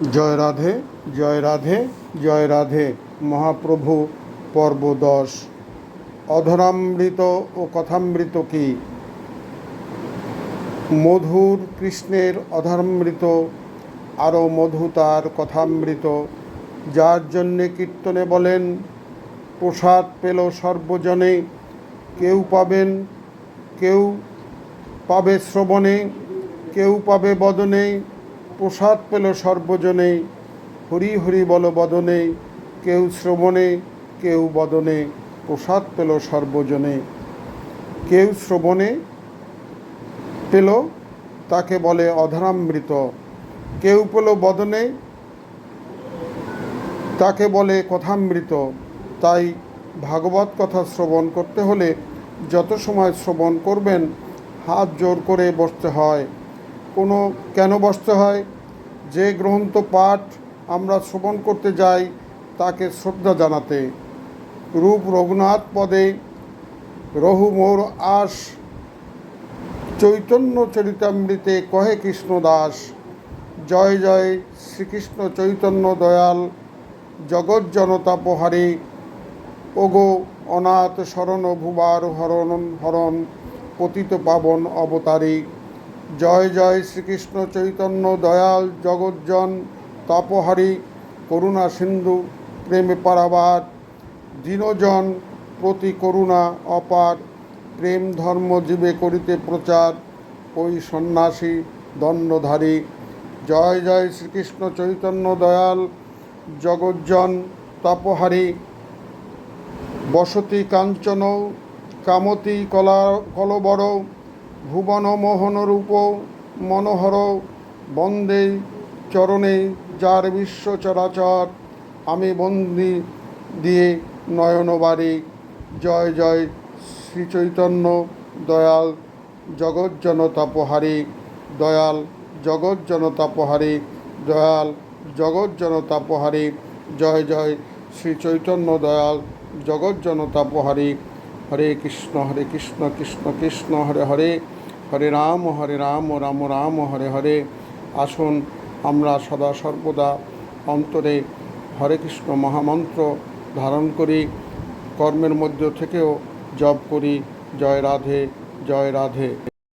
জয় রাধে জয় রাধে জয় রাধে, মহাপ্রভু পর্ব দশ অধরামৃত ও কথামৃত কি? মধুর কৃষ্ণের অধরামৃত, আরও মধু তার কথামৃত। যার জন্যে কীর্তনে বলেন, প্রসাদ পেল সর্বজনে, কেউ পাবেন, কেউ পাবে শ্রবণে, কেউ পাবে বদনে প্রসাদ পেল সর্বজনে, হরি হরি বল বদনে, কেউ শ্রবণে, কেউ বদনে, প্রসাদ পেল সর্বজনে। কেউ শ্রবণে পেল, তাকে বলে অধরামৃত। কেউ পেল বদনে, তাকে বলে কথামৃত। তাই ভাগবত কথা শ্রবণ করতে হলে যত সময় শ্রবণ করবেন, হাত জোর করে বসতে হয়। কোনো কেন বসতে হয়, যে গ্রন্থ পাঠ আমরা শ্রবণ করতে যাই তাকে শ্রদ্ধা জানাতে। রূপ রঘুনাথ পদে রহু মোর আস চৈতন্য চরিতামৃতে কহে কৃষ্ণ দাস, জয় জয় শ্রীকৃষ্ণ চৈতন্য দয়াল, জগৎ জনতা পোহারে ওগো অনাথ শরণ ভুবার হরণ হরণ, পতিত পাবন অবতারে। জয় জয় শ্রীকৃষ্ণ চৈতন্য দয়াল জগজ্জন তাপহারি করুণা সিন্ধু প্রেমে পারাবার, দীনজন প্রতি করুণা অপার, প্রেম ধর্ম জীবে করিতে প্রচার, ওই সন্ন্যাসী দণ্ডধারী। জয় জয় শ্রীকৃষ্ণ চৈতন্য দয়াল জগজ্জন তাপহারী। বসতি কাঞ্চন, কামতি কলা কলবর ভুবন মোহন রূপ, মনোহর, বন্দে চরণে যার বিশ্ব চরাচর, আমি বন্দি দিয়ে নয়নবারে জয় জয় শ্রী চৈতন্য দয়াল জগৎ জনতাপহারী দয়াল জগৎ জনতাপহারী দয়াল জগৎ জনতাপহারী জয় জয় শ্রী চৈতন্য দয়াল জগৎ জনতাপহারী হরে কৃষ্ণ হরে কৃষ্ণ কৃষ্ণ কৃষ্ণ, হরে হরে। হরে রাম হরে রাম রাম রাম, হরে হরে। আসুন আমরা সদা সর্বদা অন্তরে হরে কৃষ্ণ মহামন্ত্র ধারণ করি। কর্মের মধ্য থেকেও জপ করি। জয় রাধে জয় রাধে।